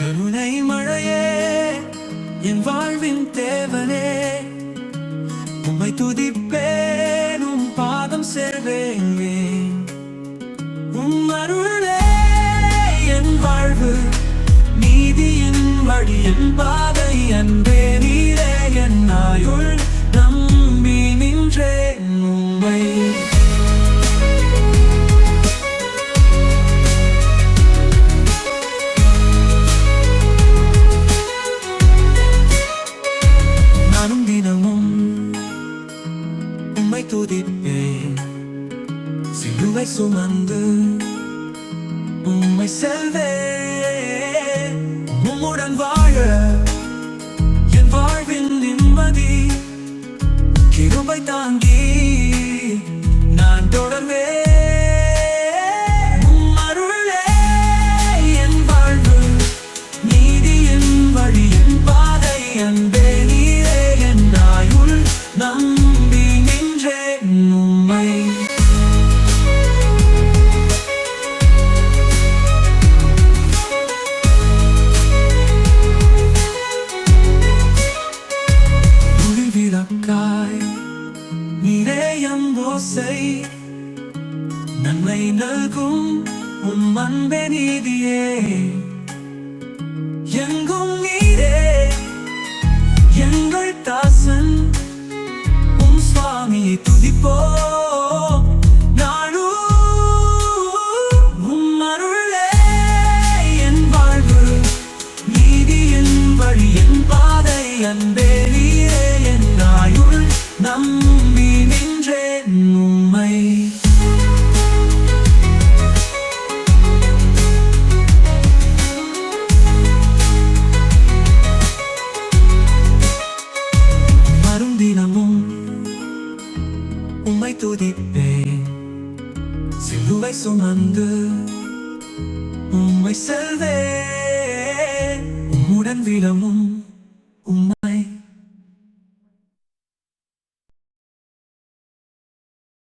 கருணை மழையே என் வாழ்வின் தேவனே. உம்மை துதிப்பேன் உம் பாதம் சேர்வேங்கே உம் அருளே என் வாழ்வு நீதியின் வழி என்பார். உம்மை துதிப்பேன் சிலுவை சுமந்து உம்மை செல்வே உம்முடன் வாழ என் வாழ்வின் நிம்மதி கிருபை தாங்கி நான் தொடர்வே உம் பாதை அன்பே நீரே என் ஆயுள் நம்பி இசை நன்மை நல்கும் உன் அன்பே நீதியே. எங்கும் நீரே எங்கள் தாசன் உன் சுவாமியை துதிப்போ துதிப்பேன் சிலுவை சுமந்து உம்மை செல்வேன். உம்முடன் விலமும் உம்மை